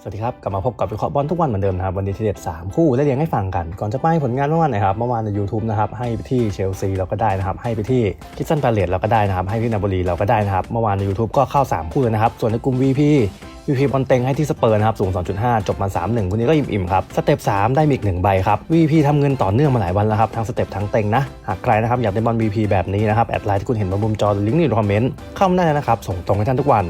สวัสดีครับ กลับมาพบกับวิเคราะห์บอลทุกวันเหมือนเดิมนะครับ วันนี้ทีเด็ด 3 คู่และเรียงให้ฟังกัน ก่อนจะไปผลงานเมื่อวานนะครับ เมื่อวานใน YouTube นะครับ ให้ไปที่เชลซีเราก็ได้นะครับ ให้ไปที่คิสซันพาเลตเราก็ได้นะครับ ให้ที่นาโปลีเราก็ได้นะครับ เมื่อวานใน YouTube ก็เข้า 3 คู่เลยนะครับ ส่วนในกลุ่ม VP VP บอลเต็งให้ที่สเปอร์นะครับสูง 2.5 จบมา 3-1วันนี้ก็อิ่มๆครับ สเต็ป 3 ได้มีอีก1ใบครับ VP ทำเงินต่อเนื่องมาหลายวันแล้วครับทั้งสเต็ปทั้งเต็งนะ หากใครนะครับอยากได้บอล VP แบบนี้นะครับ แอดไลน์ที่คุณเห็นบนมุมจอหรือลิงก์ในคอมเมนต์เข้ามาได้นะครับ ส่งตรงให้ท่านทุกวัน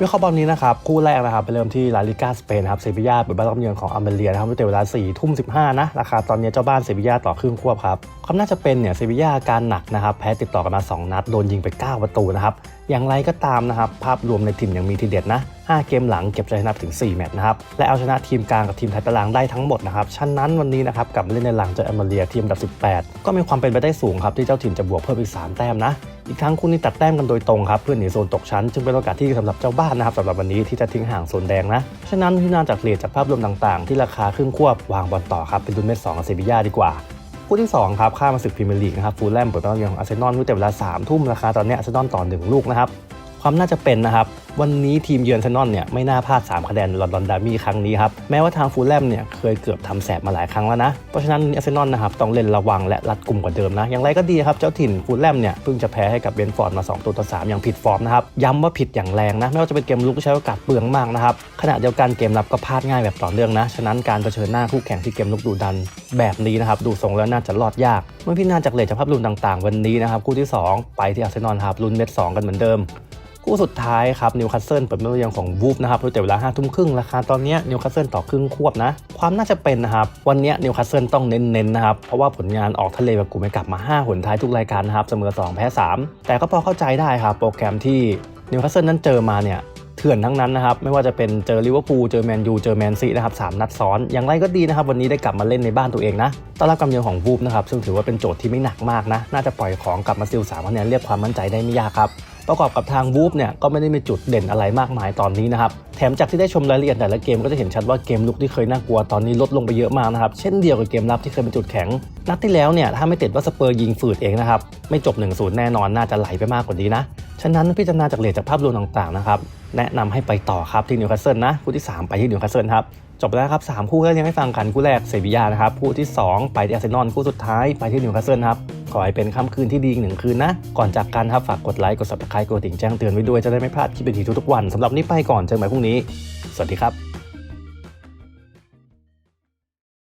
วิเคราะห์บอลนี้นะครับคู่แรกนะครับไปเริ่มที่ลาลิกาสเปนครับเซบียาเปิดบ้านรับเยือนของอัมเบเลียนะครับด้วยเวลา4ทุ่ม15นะราคาตอนนี้เจ้าบ้านเซบียาต่อครึ่งควบครับความน่าจะเป็นเนี่ยเซบีย่าการหนักนะครับแพ้ติดต่อกันมา 2 นัดโดนยิงไป 9 ประตูนะครับอย่างไรก็ตามนะครับภาพรวมในทีมยังมีทีเด็ดนะ 5 เกมหลังเก็บชัยชนะถึง 4 แมตช์นะครับ และเอาชนะทีมกลางกับทีมไทยตารางได้ทั้งหมดนะครับ ฉะนั้นวันนี้นะครับกับเล่นในหลังเจอแอมเบเลียทีมอันดับ 18 ก็มีความเป็นไปได้สูงครับที่เจ้าถิ่นจะบวกเพิ่มอีก 3 แต้มนะ อีกทั้งคู่นี้ตัดแต้มกันโดยตรงครับเพื่อหนีโซนตกชั้น จึงเป็นโอกาสที่สำหรับเจ้าบ้านนะครับสำหรับวันนี้ที่จะทิ้งห่างโซนแดงนะ ฉะนั้นที่น่าจากเรียนจากภาพรวมต่างๆ ที่ราคาครึ่งควบวางบอลต่อครับเป็นดุลเม็ดสองกับเซบียาดีกว่าคู่ที่ 2 ครับ ข้ามมาศึกพรีเมียร์ลีกนะครับฟูลแลมเปิดบ้านเยือนของอาร์เซนอลด้วยแต่เวลา3ทุ่มราคาตอนนี้อาร์เซนอลต่อ 1 ลูกนะครับ ความน่าจะเป็นนะครับ วันนี้ทีมเยือนอาร์เซนอลเนี่ยไม่น่าพลาด 3 คะแนนลอนดอนดาร์บี้ครั้งนี้ครับ แม้ว่าทางฟูลแลมเนี่ยเคยเกือบทำแสบมาหลายครั้งแล้วนะ เพราะฉะนั้นอาร์เซนอลนะครับต้องเล่นระวังและรัดกลุ่มกว่าเดิมนะ อย่างไรก็ดีครับ เจ้าถิ่นฟูลแลมเนี่ยเพิ่งจะแพ้ให้กับเบนฟอร์ดมา 2 ตัวต่อ3อย่างผิดฟอร์มนะครับ ย้ำว่าผิดอย่างแรงนะ ไม่ว่าจะเป็นเกมลุกที่ใช้โอกาสเปลืองมากนะครับขณะเดียวกันเกมรับก็พลาดง่ายแบบต่อเนื่องนะ ฉะนั้นการเผชิญหน้าคู่แข่งที่เกมลุกดุดัน แบบนี้นะครับดูทรงแล้วน่าจะรอดยาก เมื่อพี่นาจากเลทจากภาพรวมต่าง ๆ วันนี้นะครับคู่ที่สองไปที่อาร์เซนอลครับลุ้นเม็ดสองกันเหมือนเดิม คู่สุดท้ายครับนิวคาสเซิลเปิดบ้านรับเยือนของวูฟนะครับด้วยแต่เวลาห้าทุ่มครึ่งราคาตอนนี้นิวคาสเซิลต่อครึ่งควบนะ ความน่าจะเป็นนะครับ วันนี้นิวคาสเซิลต้องเน้นๆนะครับ เพราะว่าผลงานออกทะเลแบบกูไม่กลับมา 5 หนท้ายทุกรายการนะครับ เสมอ 2 แพ้ 3 แต่ก็พอเข้าใจได้ครับโปรแกรมที่นิวคาสเซิลนั้นเจอมาเนี่ยเถื่อนทั้งนั้นนะครับ ไม่ว่าจะเป็นเจอลิเวอร์พูลเจอแมนยูเจอแมนซีนะครับสามนัดซ้อน อย่างไรก็ดีนะครับ วันนี้ได้กลับมาเล่นในบ้านตัวเองนะต้อนรับกำเยือนของวูฟนะครับซึ่งถือว่าเป็นโจทย์ที่ไม่หนักมากนะน่าจะปล่อยของกลับมาซิลสามคะแนนเรียกความมั่นใจได้ไม่ยากครับ ประกอบกับทางวูฟเนี่ยก็ไม่ได้มีจุดเด่นอะไรมากมายตอนนี้นะครับ แถมจากที่ได้ชมรายละเอียดแต่ละเกมก็จะเห็นชัดว่าเกมลุกที่เคยน่ากลัวตอนนี้ลดลงไปเยอะมากนะครับ เช่นเดียวกับเกมรับที่เคยเป็นจุดแข็ง นัดที่แล้วเนี่ยถ้าไม่ติดว่าสเปอร์ยิงฝืดเองนะครับ ไม่จบ 1-0 แน่นอนน่าจะไหลไปมากกว่านี้นะ ฉะนั้นพิจารณาจากเลทจากภาพรวมต่างๆนะครับแนะนำให้ไปต่อครับที่นิวคาสเซิลนะคู่ที่ 3 ไปที่นิวคาสเซิลครับ จบไปแล้วครับ 3 คู่แล้วยังไม่ฟังกันคู่แรกเซบียานะครับคู่ที่ 2 ไปที่อาร์เซนอลคู่สุดท้ายไปที่นิวคาสเซิลครับขอให้เป็นค่ำคืนที่ดีอีกหนึ่งคืนนะ ก่อนจากกันครับฝากกดไลค์กดซับสไครต์กดติ่งแจ้งเตือนไว้ด้วยจะได้ไม่พลาดคลิปดีๆทุกๆวันสำหรับนี้ไปก่อนเจอกันใหม่พรุ่งนี้ สวัสดีครับ